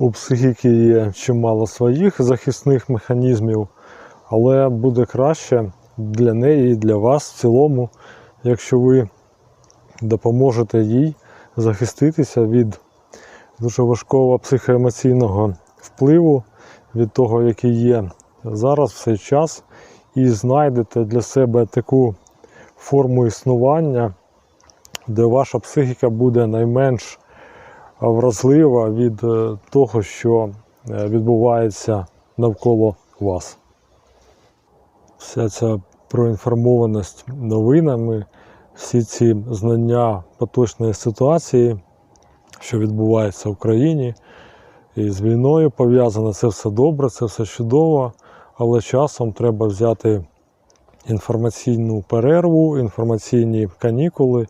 У психіки є чимало своїх захисних механізмів, але буде краще для неї і для вас в цілому, якщо ви допоможете їй захиститися від дуже важкого психоемоційного впливу, від того, який є зараз в цей час, і знайдете для себе таку форму існування, де ваша психіка буде найменш вразлива від е, того, що е, відбувається навколо вас. Вся ця проінформованість новинами, всі ці знання поточної ситуації, що відбувається в країні, і з війною пов'язане, це все добре, це все чудово, але часом треба взяти інформаційну перерву, інформаційні канікули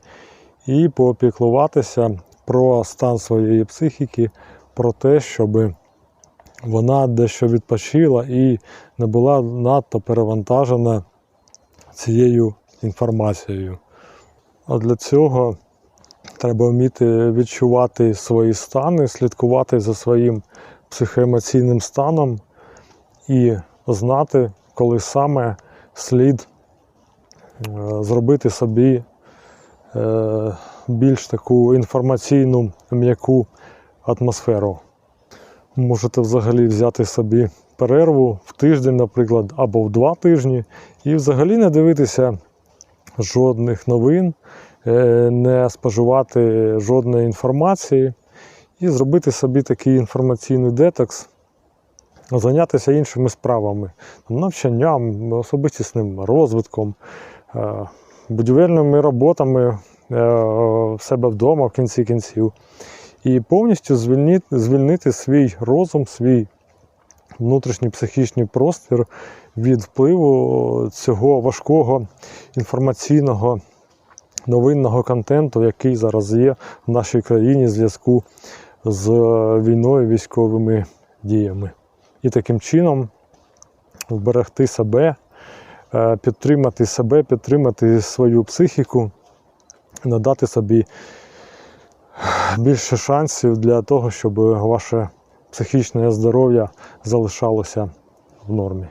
і поопіклуватися про стан своєї психіки, про те, щоб вона дещо відпочила і не була надто перевантажена цією інформацією. А для цього треба вміти відчувати свої стани, слідкувати за своїм психоемоційним станом і знати, коли саме слід е, зробити собі е, більш таку інформаційну м'яку атмосферу. Можете взагалі взяти собі перерву в тиждень, наприклад, або в два тижні, і взагалі не дивитися жодних новин, е, не споживати жодної інформації і зробити собі такий інформаційний детокс, зайнятися іншими справами, навчанням, особистісним розвитком, е, будівельними роботами в себе вдома в кінці кінців. І повністю звільнити, звільнити свій розум, свій внутрішній психічний простір від впливу цього важкого інформаційного новинного контенту, який зараз є в нашій країні в зв'язку з війною, військовими діями. І таким чином вберегти себе, е, підтримати себе, підтримати свою психіку, надати собі більше шансів для того, щоб ваше психічне здоров'я залишалося в нормі.